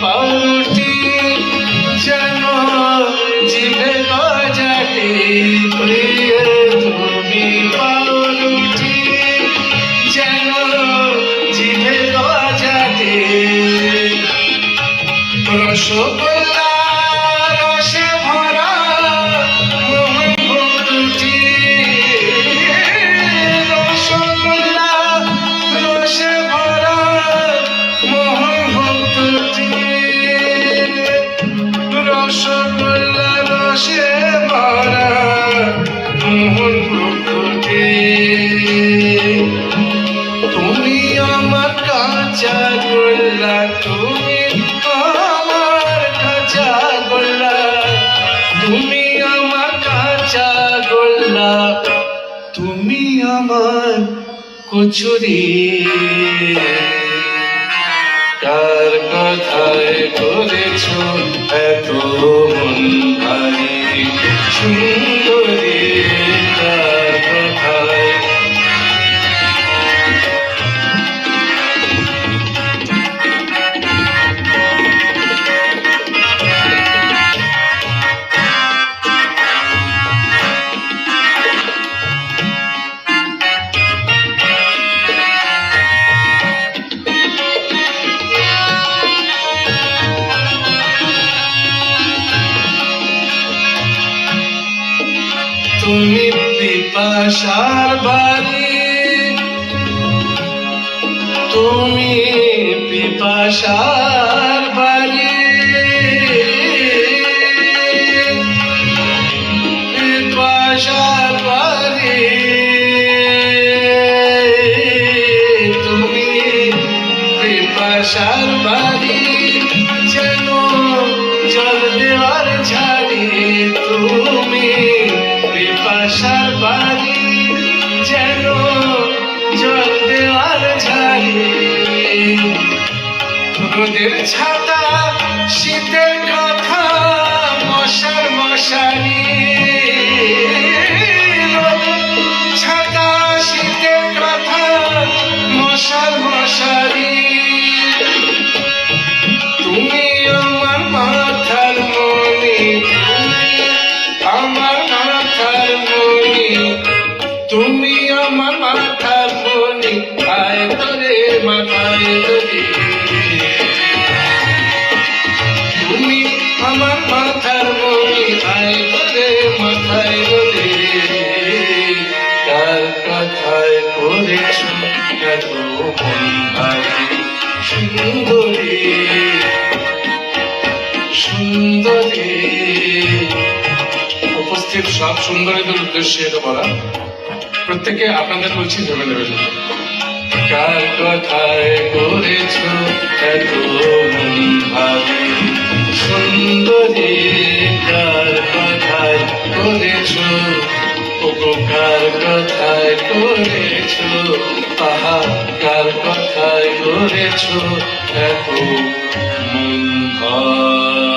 পাউরুটি যেন জিভে গজাতে প্রিয় তুমি পাউরুটি যেন জিভে গজাতে রসগোল্লা তুমি আমার কচুরি কার কথায় করেছ এত মন ভারী? সুন্দরী তুমি পিপাসার বাড়ি তুমি পিপাসার বাড়ি পিপাসার বাড়ি তুমি পিপাসার বাড়ি রোদের ছাতা সুন্দরী উপস্থিত সব সুন্দরীদের উদ্দেশ্যে এটা বলা। প্রত্যেকে আপনাদের বলছি, ভেবে নেবেন কার কথায় করেছ কার কথায় করেছ? আহা কার কথায় করেছ? এত মন হয়